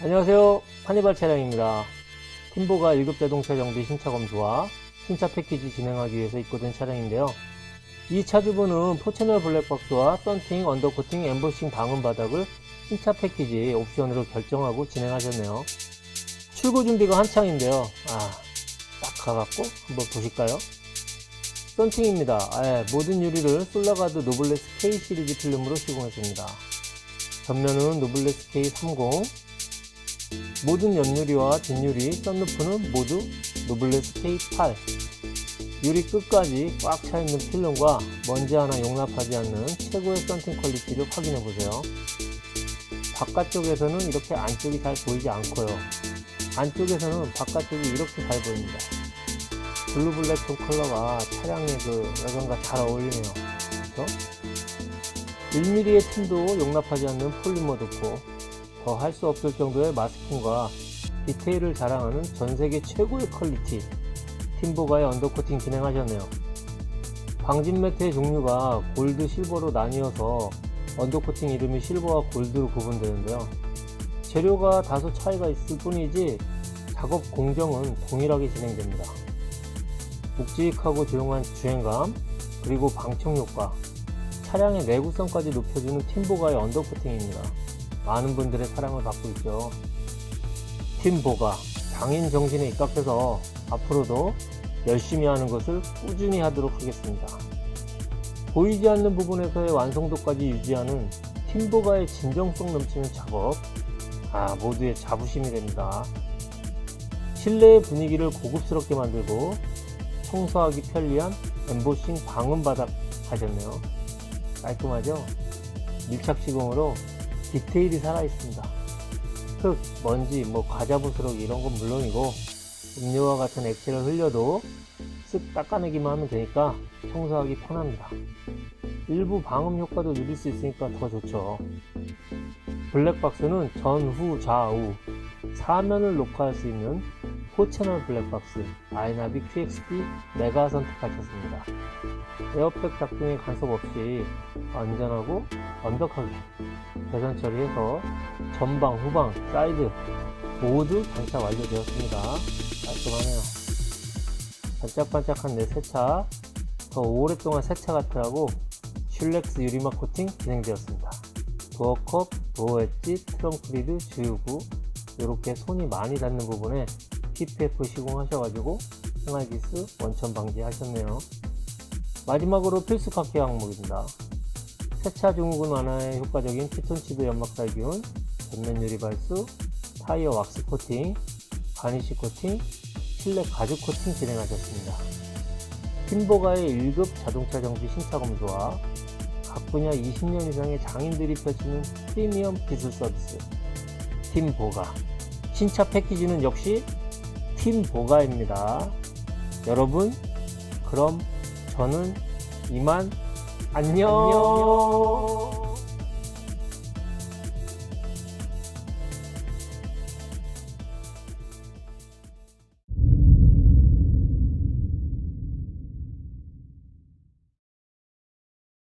안녕하세요. 파니발 차량입니다. 팀보가 1급 자동차 정비 신차 검수와 신차 패키지 진행하기 위해서 입고 된 차량인데요. 이 차주분은 포채널 블랙박스와 썬팅, 언더코팅, 엠보싱 방음 바닥을 신차 패키지 옵션으로 결정하고 진행하셨네요. 출고 준비가 한창인데요. 아, 딱 가갖고 한번 보실까요? 썬팅입니다. 아, 모든 유리를 솔라가드 노블레스 K 시리즈 필름으로 시공했습니다. 전면은 노블레스 K30, 모든 옆유리와 뒷유리, 썬루프는 모두 노블레스 K8 유리 끝까지 꽉 차있는 필름과 먼지 하나 용납하지 않는 최고의 썬팅 퀄리티를 확인해 보세요. 바깥쪽에서는 이렇게 안쪽이 잘 보이지 않고요. 안쪽에서는 바깥쪽이 이렇게 잘 보입니다. 블루 블랙 톤 컬러가 차량의 그 외관과 잘 어울리네요. 그렇죠? 1mm의 틈도 용납하지 않는 폴리머 도포, 더 할 수 없을 정도의 마스킹과 디테일을 자랑하는 전 세계 최고의 퀄리티, 팀보가의 언더코팅 진행하셨네요. 방진 매트의 종류가 골드, 실버로 나뉘어서 언더코팅 이름이 실버와 골드로 구분되는데요. 재료가 다소 차이가 있을 뿐이지 작업 공정은 동일하게 진행됩니다. 묵직하고 조용한 주행감, 그리고 방청 효과, 차량의 내구성까지 높여주는 팀보가의 언더코팅입니다. 많은 분들의 사랑을 받고 있죠. 팀보가 장인 정신에 입각해서 앞으로도 열심히 하는 것을 꾸준히 하도록 하겠습니다. 보이지 않는 부분에서의 완성도까지 유지하는 팀보가의 진정성 넘치는 작업, 아, 모두의 자부심이 됩니다. 실내의 분위기를 고급스럽게 만들고 청소하기 편리한 엠보싱 방음 바닥 하셨네요. 깔끔하죠? 밀착 시공으로 디테일이 살아있습니다. 흙, 먼지, 뭐 과자 부스러기 이런 건 물론이고 음료와 같은 액체를 흘려도 쓱 닦아내기만 하면 되니까 청소하기 편합니다. 일부 방음 효과도 누릴 수 있으니까 더 좋죠. 블랙박스는 전, 후, 좌우 사면을 녹화할 수 있는 4채널 블랙박스 아이나비 QXP 메가 선택하셨습니다. 에어백 작동에 간섭 없이 안전하고 완벽하게 배선 처리해서 전방, 후방, 사이드 모두 장착 완료되었습니다. 깔끔하네요. 반짝반짝한 내 세차 더 오랫동안 세차 같으라고 슐렉스 유리막 코팅 진행되었습니다. 도어컵, 도어 엣지, 트렁크 리드, 주유구 이렇게 손이 많이 닿는 부분에 PPF 시공하셔가지고 생활기스 원천 방지 하셨네요. 마지막으로 필수 각계 항목입니다. 세차 증후군 완화에 효과적인 피톤치드 연막 살균, 전면 유리 발수, 타이어 왁스 코팅, 바니쉬 코팅, 실내 가죽 코팅 진행하셨습니다. 팀보가의 1급 자동차 정비 신차 검수와 각 분야 20년 이상의 장인들이 펼치는 프리미엄 기술 서비스 팀보가 신차 패키지는 역시 팀보가입니다. 여러분 그럼 저는 이만 안녕.